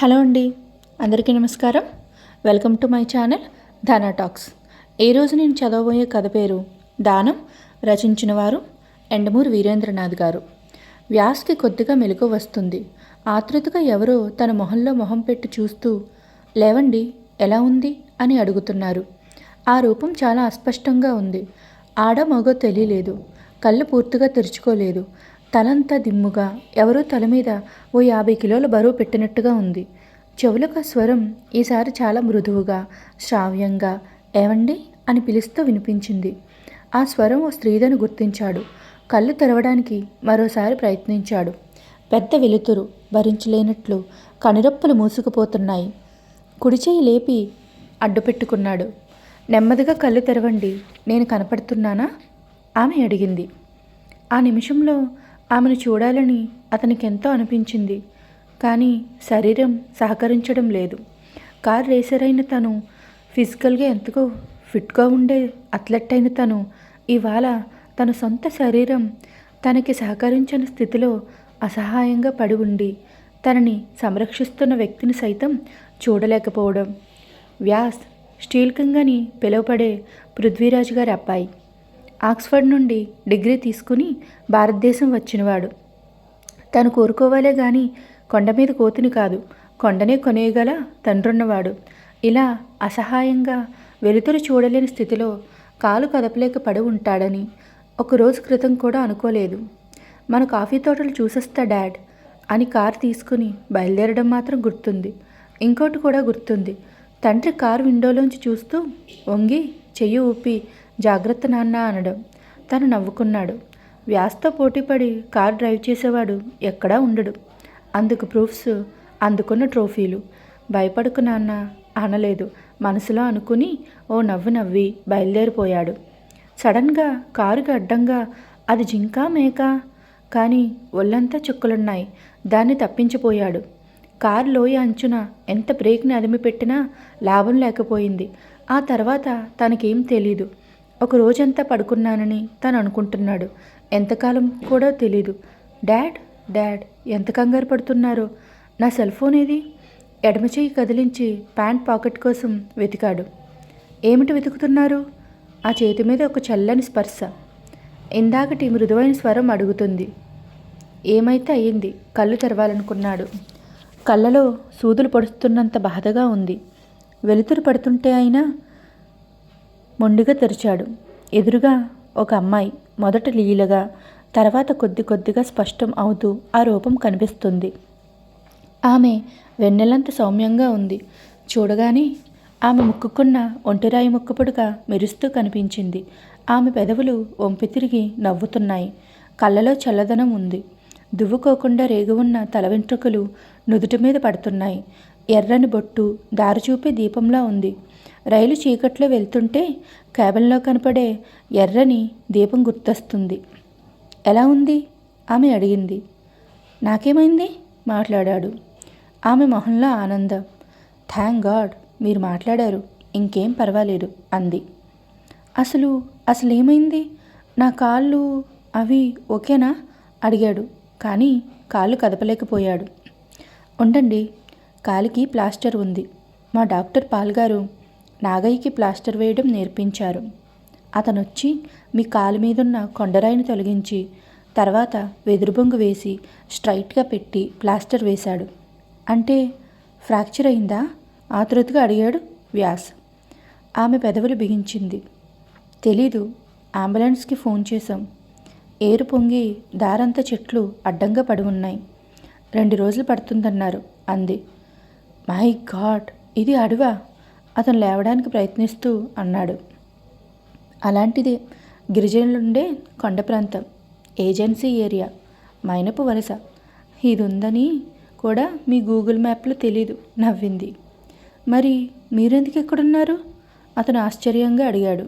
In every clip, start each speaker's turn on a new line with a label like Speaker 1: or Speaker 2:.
Speaker 1: Hello అండి అందరికీ నమస్కారం. Welcome to my channel Dhana talks. ఈరోజు నేను చదవబోయే కథ పేరు దానం రచించిన వారు ఎండమూరి వీరేంద్రనాథ్ గారు. వ్యాస్కి కొద్దిగా మెలకు వస్తుంది. ఆతృతగా ఎవరో తన మొహంలో మొహం పెట్టి చూస్తూ లేవండి ఎలా ఉంది? అని అడుగుతున్నారు. ఆ రూపం చాలా అస్పష్టంగా ఉంది. ఆడ మగో తెలియలేదు. కళ్ళు పూర్తిగా తెరుచుకోలేదు. తలంతా దిమ్ముగా ఎవరో తల మీద ఓ యాభై కిలోల బరువు పెట్టినట్టుగా ఉంది. చెవులకు స్వరం ఈసారి చాలా మృదువుగా శ్రావ్యంగా ఏవండి? అని పిలుస్తూ వినిపించింది. ఆ స్వరం ఓ స్త్రీదని గుర్తించాడు. కళ్ళు తెరవడానికి మరోసారి ప్రయత్నించాడు. పెద్ద వెలుతురు భరించలేనట్లు కనురెప్పలు మూసుకుపోతున్నాయి. కుడిచేయి లేపి అడ్డుపెట్టుకున్నాడు. నెమ్మదిగా కళ్ళు తెరవండి నేను కనపడుతున్నానా? ఆమె అడిగింది. ఆ నిమిషంలో ఆమెను చూడాలని అతనికి ఎంతో అనిపించింది. కానీ శరీరం సహకరించడం లేదు. కార్ రేసర్ అయిన తను ఫిజికల్గా ఎంతకో ఫిట్గా ఉండే అథ్లెట్ అయిన తను ఇవాళ తన సొంత శరీరం తనకి సహకరించని స్థితిలో అసహాయంగా పడి ఉండి తనని సంరక్షిస్తున్న వ్యక్తిని సైతం చూడలేకపోవడం. వ్యాస్ స్టీల్ కింగ్ అని పిలువబడే పృథ్వీరాజు గారి అబ్బాయి. ఆక్స్ఫర్డ్ నుండి డిగ్రీ తీసుకుని భారతదేశం వచ్చినవాడు. తను కోరుకోవాలే గాని కొండ మీద కోతిని కాదు కొండనే కొనేయగల తండ్రున్నవాడు. ఇలా అసహాయంగా వెలుతురు చూడలేని స్థితిలో కాలు కదపలేక పడి ఉంటాడని ఒకరోజు క్రితం కూడా అనుకోలేదు. మన కాఫీ తోటలు చూసేస్తా డాడ్ అని కారు తీసుకుని బయలుదేరడం మాత్రం గుర్తుంది. ఇంకోటి కూడా గుర్తుంది. తండ్రి కారు విండోలోంచి చూస్తూ వంగి చెయ్యి ఊపి జాగ్రత్త నాన్న అనడం తను నవ్వుకున్నాడు. వ్యాస్తో పోటీపడి కార్ డ్రైవ్ చేసేవాడు ఎక్కడా ఉండడు. అందుకు ప్రూఫ్స్ అందుకున్న ట్రోఫీలు. భయపడుకు నాన్న అనలేదు. మనసులో అనుకుని ఓ నవ్వు నవ్వి బయలుదేరిపోయాడు. సడన్గా కారుకి అడ్డంగా అది జింక మేక? కానీ ఒళ్ళంతా చుక్కలున్నాయి. దాన్ని తప్పించిపోయాడు. కారు లోయ అంచున ఎంత బ్రేక్ని అదిమి పెట్టినా లాభం లేకపోయింది. ఆ తర్వాత తనకేం తెలీదు. ఒక రోజంతా పడుకున్నానని తను అనుకుంటున్నాడు. ఎంతకాలం కూడా తెలీదు. డాడ్ డాడ్ ఎంత కంగారు పడుతున్నారో. నా సెల్ ఫోన్ ఏది? ఎడమ చేయి కదిలించి ప్యాంట్ పాకెట్ కోసం వెతికాడు. ఏమిటి వెతుకుతున్నారు? ఆ చేతి మీద ఒక చల్లని స్పర్శ. ఇందాకటి మృదువైన స్వరం అడుగుతుంది. ఏమైతే అయ్యింది? కళ్ళు తెరవాలనుకున్నాడు. కళ్ళలో సూదులు పడుతున్నంత బాధగా ఉంది. వెలుతురు పడుతుంటే అయినా మొండిగా తెరిచాడు. ఎదురుగా ఒక అమ్మాయి మొదట లీలగా తర్వాత కొద్ది కొద్దిగా స్పష్టం అవుతూ ఆ రూపం కనిపిస్తుంది. ఆమె వెన్నెలంత సౌమ్యంగా ఉంది. చూడగానే ఆమె ముక్కుకున్న ఒంటిరాయి ముక్కుపుడుగా మెరుస్తూ కనిపించింది. ఆమె పెదవులు వంపి తిరిగి నవ్వుతున్నాయి. కళ్ళలో చల్లదనం ఉంది. దువ్వుకోకుండా రేగు ఉన్న తల వెంట్రుకలు నుదుటి మీద పడుతున్నాయి. ఎర్రని బొట్టు దారి చూపే దీపంలా ఉంది. రైలు చీకట్లో వెళ్తుంటే క్యాబిన్లో కనపడే ఎర్రని దీపం గుర్తొస్తుంది. ఎలా ఉంది? ఆమె అడిగింది. నాకేమైంది? మాట్లాడాడు. ఆమె మొహంలో ఆనందం. థ్యాంక్ గాడ్ మీరు మాట్లాడారు. ఇంకేం పర్వాలేదు అంది. అసలు అసలు ఏమైంది నా కాళ్ళు అవి ఓకేనా? అడిగాడు. కానీ కాళ్ళు కదపలేకపోయాడు. ఉండండి కాలికి ప్లాస్టర్ ఉంది. మా డాక్టర్ పాల్గారు నాగయ్యకి ప్లాస్టర్ వేయడం నేర్పించారు. అతనొచ్చి మీ కాలు మీదున్న కొండరాయిని తొలగించి తర్వాత వెదురుబొంగు వేసి స్ట్రైట్గా పెట్టి ప్లాస్టర్ వేశాడు. అంటే ఫ్రాక్చర్ అయిందా? ఆతృతగా అడిగాడు వ్యాస్. ఆమె పెదవులు బిగించింది. తెలీదు అంబులెన్స్కి ఫోన్ చేశాం. ఏరు పొంగి దారంతా చెట్లు అడ్డంగా పడి ఉన్నాయి. రెండు రోజులు పడుతుందన్నారు అంది. మై గాడ్ ఇది అడవా? అతను లేవడానికి ప్రయత్నిస్తూ అన్నాడు. అలాంటిదే గిరిజనులుండే కొండ ప్రాంతం ఏజెన్సీ ఏరియా మైనపు వలస. ఇది ఉందని కూడా మీ గూగుల్ మ్యాప్లో తెలీదు నవ్వింది. మరి మీరెందుకు ఎక్కడున్నారు అతను ఆశ్చర్యంగా అడిగాడు.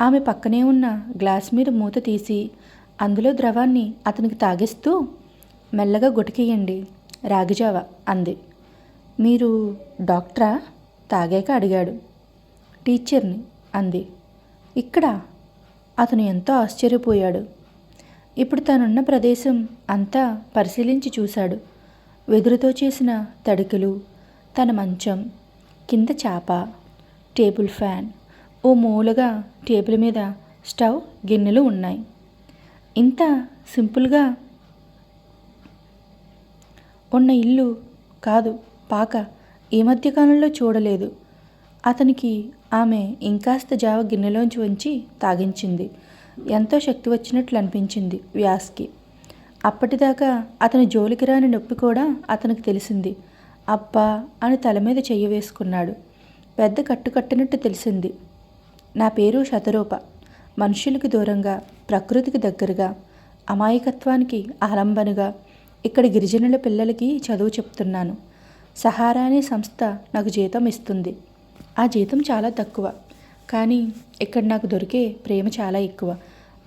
Speaker 1: ఆమె పక్కనే ఉన్న గ్లాస్ మీద మూత తీసి అందులో ద్రవాన్ని అతనికి తాగిస్తూ మెల్లగా గుటకేయండి రాగిజావ అంది. మీరు డాక్టరా? తాగాక అడిగాడు. టీచర్ని అంది. ఇక్కడ అతను ఎంతో ఆశ్చర్యపోయాడు. ఇప్పుడు తనున్న ప్రదేశం అంతా పరిశీలించి చూశాడు. వెదురుతో చేసిన తడికలు తన మంచం కింద చాప టేబుల్ ఫ్యాన్ ఓ మూలగా టేబుల్ మీద స్టవ్ గిన్నెలు ఉన్నాయి. ఇంత సింపుల్గా ఉన్న ఇల్లు కాదు పాక. ఈ మధ్యకాలంలో చూడలేదు. అతనికి ఆమె ఇంకాస్త జావ గిన్నెలోంచి వంచి తాగించింది. ఎంతో శక్తి వచ్చినట్లు అనిపించింది వ్యాస్కి. అప్పటిదాకా అతని జోలికి రాని నొప్పి కూడా అతనికి తెలిసింది. అబ్బా అని తల మీద చెయ్యి వేసుకున్నాడు. పెద్ద కట్టుకట్టినట్టు తెలిసింది. నా పేరు శతరూప. మనుషులకి దూరంగా ప్రకృతికి దగ్గరగా అమాయకత్వానికి ఆలంబనగా ఇక్కడ గిరిజనుల పిల్లలకి చదువు చెప్తున్నాను. సహారా అనే సంస్థ నాకు జీతం ఇస్తుంది. ఆ జీతం చాలా తక్కువ. కానీ ఇక్కడ నాకు దొరికే ప్రేమ చాలా ఎక్కువ.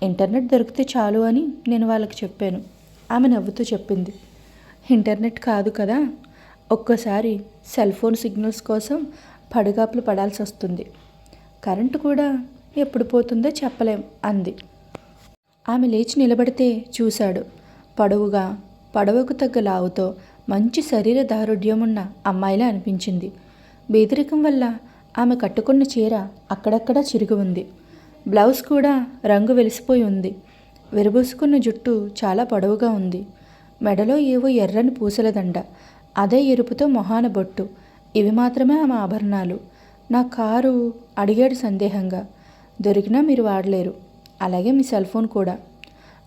Speaker 1: ఇంటర్నెట్ దొరికితే చాలు అని నేను వాళ్ళకి చెప్పాను. ఆమె నవ్వుతూ చెప్పింది. ఇంటర్నెట్ కాదు కదా. ఒక్కోసారి సెల్ ఫోన్ సిగ్నల్స్ కోసం పడిగాపులు పడాల్సి వస్తుంది. కరెంటు కూడా ఎప్పుడు పోతుందో చెప్పలేం అంది. ఆమె లేచి నిలబడితే చూశాడు. పొడవుగా పడవకు తగ్గ లావుతో మంచి శరీర దారుఢ్యం ఉన్న అమ్మాయిలా అనిపించింది. బేదరికం వల్ల ఆమె కట్టుకున్న చీర అక్కడక్కడ చిరిగి ఉంది. బ్లౌజ్ కూడా రంగు వెలిసిపోయి ఉంది. విరబూసుకున్న జుట్టు చాలా పొడవుగా ఉంది. మెడలో ఏవో ఎర్రని పూసల దండ అదే ఎరుపుతో మొహాన బొట్టు. ఇవి మాత్రమే ఆమె ఆభరణాలు. నా కారు అడిగాడు సందేహంగా. దొరికినా మీరు వాడలేరు. అలాగే మీ సెల్ ఫోన్ కూడా.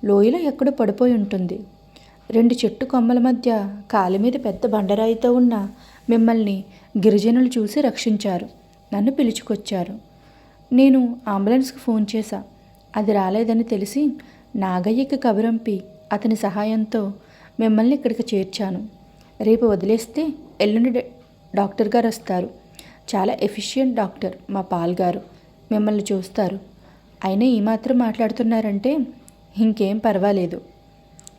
Speaker 1: లోయలో ఎక్కడో పడిపోయి ఉంటుంది. రెండు చెట్టు కొమ్మల మధ్య కాలి మీద పెద్ద బండరాయితో ఉన్న మిమ్మల్ని గిరిజనులు చూసి రక్షించారు. నన్ను పిలుచుకొచ్చారు. నేను అంబులెన్స్కి ఫోన్ చేశా. అది రాలేదని తెలిసి నాగయ్యకి కబురంపి అతని సహాయంతో మిమ్మల్ని ఇక్కడికి చేర్చాను. రేపు వదిలేస్తే ఎల్లుండి డాక్టర్ గారు వస్తారు. చాలా ఎఫిషియెంట్ డాక్టర్ మా పాల్ గారు. మిమ్మల్ని చూస్తారు. అయినా ఈ మాత్రం మాట్లాడుతున్నారంటే ఇంకేం పర్వాలేదు.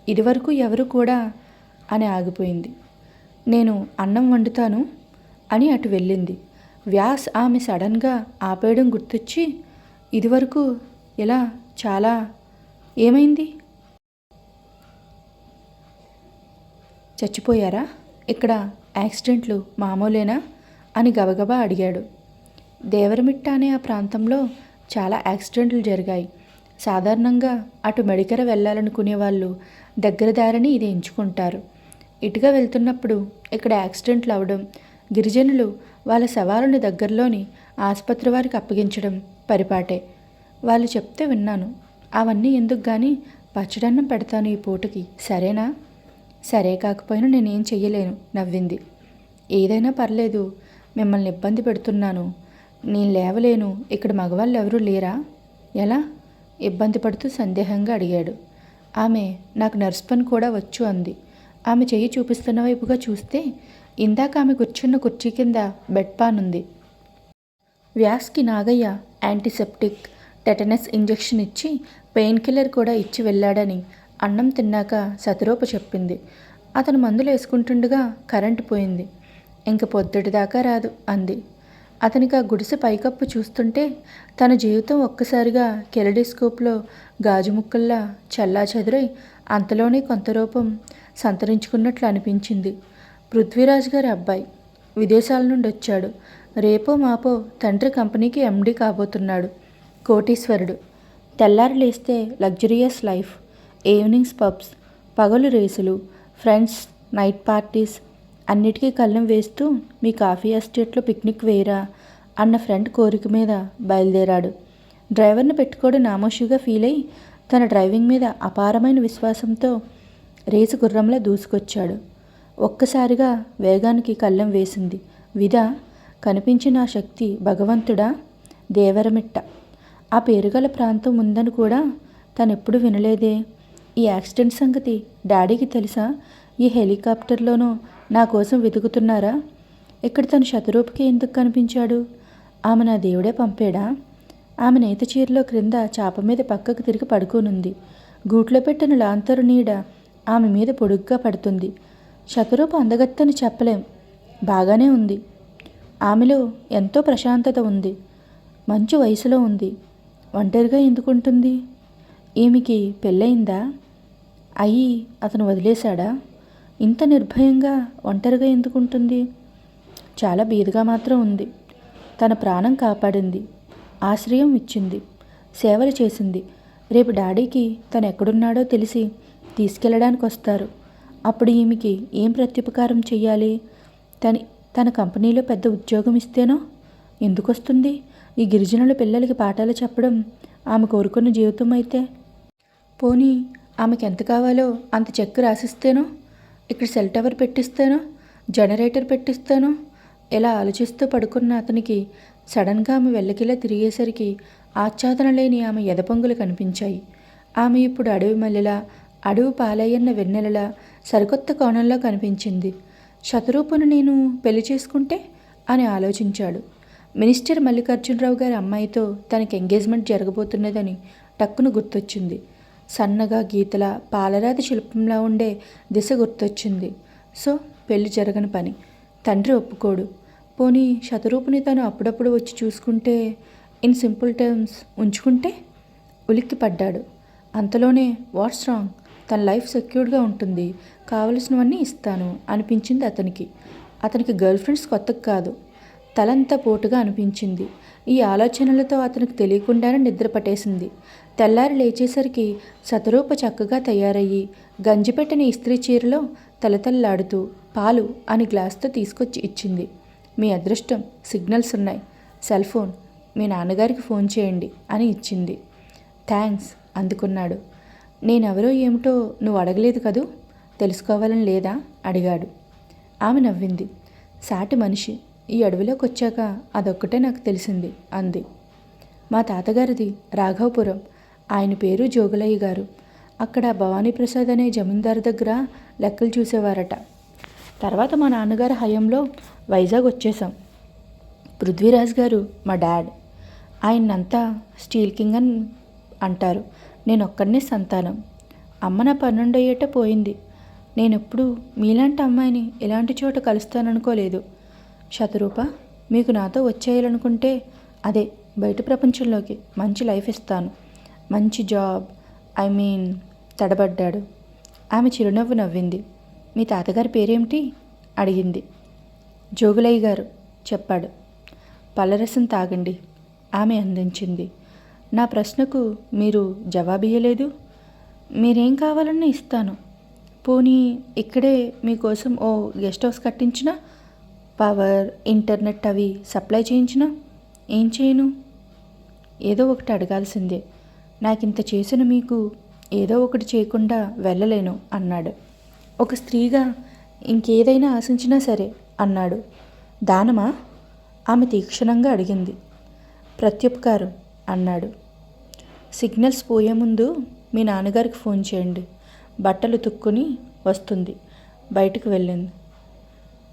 Speaker 1: ఇదివరకు ఎవరు కూడా అని ఆగిపోయింది. నేను అన్నం వండుతాను అని అటు వెళ్ళింది. వ్యాస్ ఆమె సడన్గా ఆపేయడం గుర్తొచ్చి ఇదివరకు ఇలా చాలా ఏమైంది? చచ్చిపోయారా? ఇక్కడ యాక్సిడెంట్లు మామూలేనా? అని గబగబా అడిగాడు. దేవరమిట్ట అనే ఆ ప్రాంతంలో చాలా యాక్సిడెంట్లు జరిగాయి. సాధారణంగా అటు మెడికెర వెళ్ళాలనుకునే వాళ్ళు దగ్గర దారిని ఇది ఎంచుకుంటారు. ఇటుగా వెళ్తున్నప్పుడు ఇక్కడ యాక్సిడెంట్లు అవడం గిరిజనులు వాళ్ళ శవాలను దగ్గరలోని ఆసుపత్రి వారికి అప్పగించడం పరిపాటే. వాళ్ళు చెప్తే విన్నాను. అవన్నీ ఎందుకు కానీ పచ్చడన్నం పెడతాను ఈ పూటకి సరేనా? సరే కాకపోయినా నేనేం చెయ్యలేను నవ్వింది. ఏదైనా పర్లేదు మిమ్మల్ని ఇబ్బంది పెడుతున్నాను. నేను లేవలేను ఇక్కడ మగవాళ్ళు ఎవరూ లేరా? ఎలా? ఇబ్బంది పడుతూ సందేహంగా అడిగాడు. ఆమె నాకు నర్స్ పని కూడా వచ్చు అంది. ఆమె చెయ్యి చూపిస్తున్న వైపుగా చూస్తే ఇందాక ఆమె కూర్చున్న కుర్చీ కింద బెడ్ పాన్ ఉంది. వ్యాస్కి నాగయ్య యాంటీసెప్టిక్ టెటనస్ ఇంజెక్షన్ ఇచ్చి పెయిన్ కిల్లర్ కూడా ఇచ్చి వెళ్ళాడని అన్నం తిన్నాక శతరూప చెప్పింది. అతను మందులు వేసుకుంటుండగా కరెంటు పోయింది. ఇంక పొద్దుటిదాకా రాదు అంది. అతనికి ఆ గుడిసె పైకప్పు చూస్తుంటే తన జీవితం ఒక్కసారిగా కెరడిస్కోప్లో గాజు ముక్కల్లా చల్లా చెదిరై అంతలోనే కొంత రూపం సంతరించుకున్నట్లు అనిపించింది. పృథ్వీరాజ్ గారి అబ్బాయి విదేశాల నుండి వచ్చాడు. రేపో మాపో తండ్రి కంపెనీకి ఎండీ కాబోతున్నాడు. కోటీశ్వరుడు. తెల్లారి లేస్తే లగ్జరియస్ లైఫ్ ఈవినింగ్స్ పబ్స్ పగలు రేసులు ఫ్రెండ్స్ నైట్ పార్టీస్ అన్నిటికీ కళ్ళం వేస్తూ మీ కాఫీ ఎస్టేట్లో పిక్నిక్ వేయరా? అన్న ఫ్రెండ్ కోరిక మీద బయలుదేరాడు. డ్రైవర్ని పెట్టుకోవడం నామోషిగా ఫీల్ అయి తన డ్రైవింగ్ మీద అపారమైన విశ్వాసంతో రేసు గుర్రంలా దూసుకొచ్చాడు. ఒక్కసారిగా వేగానికి కళ్ళం వేసింది. విధ కనిపించిన ఆ శక్తి భగవంతుడా? దేవరమిట్ట. ఆ పేరుగల ప్రాంతం ఉందని కూడా తనెప్పుడు వినలేదే. ఈ యాక్సిడెంట్ సంగతి డాడీకి తెలుసా? ఈ హెలికాప్టర్లోనూ నా కోసం వెతుకుతున్నారా? ఇక్కడ తను శతరూపకి ఎందుకు కనిపించాడు? ఆమె నా దేవుడే పంపాడా? ఆమె నేత చీరలో క్రింద చాప మీద పక్కకు తిరిగి పడుకోనుంది. గూట్లో పెట్టిన లాంతరు నీడ ఆమె మీద పొడుగ్గా పడుతుంది. శతరూప అందగత్తని చెప్పలేం. బాగానే ఉంది. ఆమెలో ఎంతో ప్రశాంతత ఉంది. మంచి వయసులో ఉంది. ఒంటరిగా ఎందుకుంటుంది ఈమెకి పెళ్ళయిందా? అయ్యి అతను వదిలేశాడా? ఇంత నిర్భయంగా ఒంటరిగా ఎందుకుంటుంది? చాలా బీదగా మాత్రం ఉంది. తన ప్రాణం కాపాడింది. ఆశ్రయం ఇచ్చింది. సేవలు చేసింది. రేపు డాడీకి తను ఎక్కడున్నాడో తెలిసి తీసుకెళ్ళడానికి వస్తారు అప్పుడు ఈమెకి ఏం ప్రత్యుపకారం చెయ్యాలి? తన తన కంపెనీలో పెద్ద ఉద్యోగం ఇస్తేనో ఎందుకు వస్తుంది ఈ గిరిజనుల పిల్లలకి పాఠాలు చెప్పడం ఆమె కోరుకున్న జీవితం అయితే? పోనీ ఆమెకి ఎంత కావాలో అంత చెక్ రాసిస్తేనో? ఇక్కడ సెల్ టవర్ పెట్టిస్తాను జనరేటర్ పెట్టిస్తానో. ఇలా ఆలోచిస్తూ పడుకున్న అతనికి సడన్గా ఆమె వెళ్ళకిలా తిరిగేసరికి ఆచ్ఛాదన లేని ఆమె ఎదపొంగులు కనిపించాయి. ఆమె ఇప్పుడు అడవి మల్లెలా అడవి పాలయ్యన్న వెన్నెలలా సరికొత్త కోణంలో కనిపించింది. శతరూపును నేను పెళ్ళి చేసుకుంటే? అని ఆలోచించాడు. మినిస్టర్ మల్లికార్జునరావు గారి అమ్మాయితో తనకి ఎంగేజ్మెంట్ జరగబోతున్నదని టక్కును గుర్తొచ్చింది. సన్నగా గీతల పాలరాతి శిల్పంలా ఉండే దిశ గుర్తొచ్చింది. సో పెళ్ళి జరగని పని. తండ్రి ఒప్పుకోడు. పోనీ శతరూపుని తను అప్పుడప్పుడు వచ్చి చూసుకుంటే ఇన్ సింపుల్ టర్మ్స్ ఉంచుకుంటే? ఉలిక్కి పడ్డాడు అంతలోనే వాట్స్ రాంగ్ తన లైఫ్ సెక్యూర్డ్గా ఉంటుంది. కావలసినవన్నీ ఇస్తాను అనిపించింది అతనికి. అతనికి గర్ల్ ఫ్రెండ్స్ కొత్తకు కాదు. తలంతా పోటుగా అనిపించింది. ఈ ఆలోచనలతో అతనికి తెలియకుండానే నిద్ర పట్టేసింది. తెల్లారి లేచేసరికి శతరూప చక్కగా తయారయ్యి గంజిపెట్టిన ఇస్త్రీ చీరలో తలతల్లాడుతూ పాలు అని గ్లాస్తో తీసుకొచ్చి ఇచ్చింది. మీ అదృష్టం సిగ్నల్స్ ఉన్నాయి. సెల్ ఫోన్ మీ నాన్నగారికి ఫోన్ చేయండి అని ఇచ్చింది. థ్యాంక్స్ అందుకున్నాడు. నేనెవరో ఏమిటో నువ్వు అడగలేదు కదూ? తెలుసుకోవాలని లేదా? అడిగాడు. ఆమె నవ్వింది. సాటి మనిషి ఈ అడవిలోకి వచ్చాక అదొక్కటే నాకు తెలిసింది అంది. మా తాతగారిది రాఘవపురం. ఆయన పేరు జోగులయ్య గారు. అక్కడ భవానీ ప్రసాద్ అనే జమీందారు దగ్గర లెక్కలు చూసేవారట. తర్వాత మా నాన్నగారి హయంలో వైజాగ్ వచ్చేసాం పృథ్వీరాజ్ గారు మా డాడ్. ఆయన్నంతా స్టీల్ కింగ్ అని అంటారు. నేను ఒక్కడనే సంతానం. అమ్మ నా పన్నెండు అయ్యేట పోయింది. నేనెప్పుడు మీలాంటి అమ్మాయిని ఇలాంటి చోట కలుస్తాననుకోలేదు. శతరూప మీకు నాతో వచ్చేయాలనుకుంటే అదే బయట ప్రపంచంలోకి మంచి లైఫ్ ఇస్తాను. మంచి జాబ్ ఐ మీన్ తడబడ్డాడు. ఆమె చిరునవ్వు నవ్వింది. మీ తాతగారి పేరేమిటి? అడిగింది. జోగులయ్య గారు చెప్పాడు. పల్లరసం తాగండి ఆమె అందించింది. నా ప్రశ్నకు మీరు జవాబియ్యలేదు. మీరేం కావాలన్నా ఇస్తాను. పోనీ ఇక్కడే మీకోసం ఓ గెస్ట్ హౌస్ కట్టించిన పవర్ ఇంటర్నెట్ అవి సప్లై చేయించినా ఏం చేయను? ఏదో ఒకటి అడగాల్సిందే. నాకింత చేసిన మీకు ఏదో ఒకటి చేయకుండా వెళ్ళలేను అన్నాడు. ఒక స్త్రీగా ఇంకేదైనా ఆశించినా సరే అన్నాడు. దానమా? ఆమె తీక్షణంగా అడిగింది. ప్రత్యుపకారం అన్నాడు. సిగ్నల్స్ పోయే ముందు మీ నాన్నగారికి ఫోన్ చేయండి. బట్టలు తుక్కుని వస్తుంది. బయటకు వెళ్ళింది.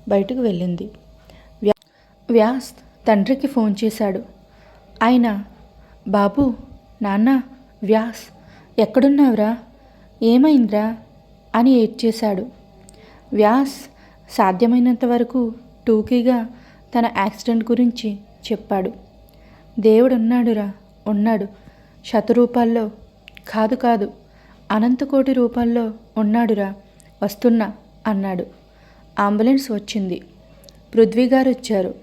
Speaker 1: బయటకు వెళ్ళింది. వ్యా వ్యాస్ తండ్రికి ఫోన్ చేశాడు. ఆయన బాబు నాన్న వ్యాస్ ఎక్కడున్నావురా? ఏమైందిరా? అని ఏడ్చేశాడు వ్యాస్ సాధ్యమైనంత వరకు టూకీగా తన యాక్సిడెంట్ గురించి చెప్పాడు. దేవుడు ఉన్నాడురా ఉన్నాడు. శతరూపాల్లో కాదు కాదు అనంతకోటి రూపాల్లో ఉన్నాడురా వస్తున్నా అన్నాడు. అంబులెన్స్ వచ్చింది. పృథ్వీ గారు వచ్చారు.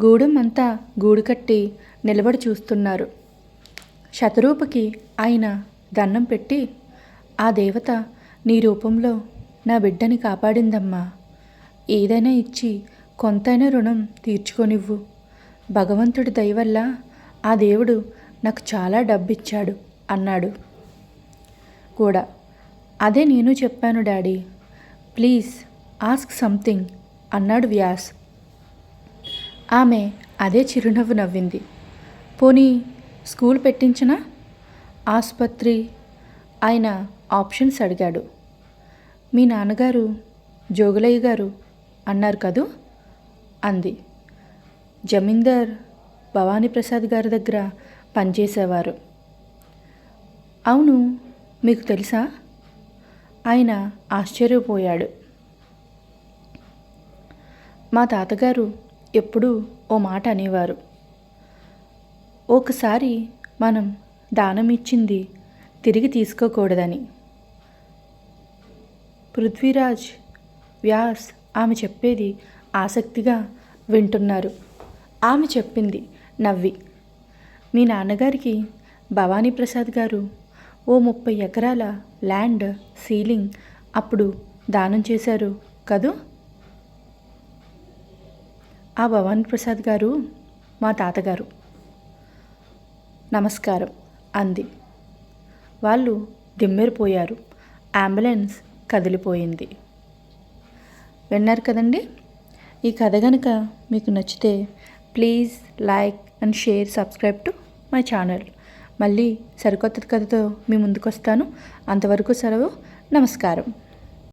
Speaker 1: గూడెం అంతా గూడు కట్టి నిలబడి చూస్తున్నారు. శతరూపకి ఆయన దండం పెట్టి ఆ దేవత నీ రూపంలో నా బిడ్డని కాపాడిందమ్మా. ఏదైనా ఇచ్చి కొంతైనా రుణం తీర్చుకోనివ్వు. భగవంతుడి దయ వల్ల ఆ దేవుడు నాకు చాలా డబ్బిచ్చాడు అన్నాడు. కూడా అదే నేను చెప్పాను డాడీ. ప్లీజ్ ఆస్క్ సంథింగ్ అన్నాడు వ్యాస్. ఆమె అదే చిరునవ్వు నవ్వింది. పోనీ స్కూల్ పెట్టించనా? ఆసుపత్రి? ఆయన ఆప్షన్స్ అడిగాడు. మీ నాన్నగారు జోగులయ్య గారు అన్నారు కదూ? అంది. జమీందార్ భవానీ ప్రసాద్ గారి దగ్గర పనిచేసేవారు. అవును మీకు తెలుసా? ఆయన ఆశ్చర్యపోయాడు. మా తాతగారు ఎప్పుడూ ఓ మాట అనేవారు. ఒకసారి మనం దానం ఇచ్చింది తిరిగి తీసుకోకూడదని. పృథ్వీరాజ్ వ్యాస్ ఆమె చెప్పేది ఆసక్తిగా వింటున్నారు. ఆమె చెప్పింది నవ్వి. మీ నాన్నగారికి భవానీ ప్రసాద్ గారు ఓ ముప్పై ఎకరాల ల్యాండ్ సీలింగ్ అప్పుడు దానం చేశారు కదూ? ఆ భవాన్ ప్రసాద్ గారు మా తాతగారు. నమస్కారం అంది. వాళ్ళు దిమ్మెరిపోయారు. అంబులెన్స్ కదిలిపోయింది. విన్నారు కదండి? ఈ కథ కనుక మీకు నచ్చితే please like and share subscribe to my channel. మళ్ళీ సరికొత్త కథతో మీ ముందుకు వస్తాను అంతవరకు సెలవు. నమస్కారం.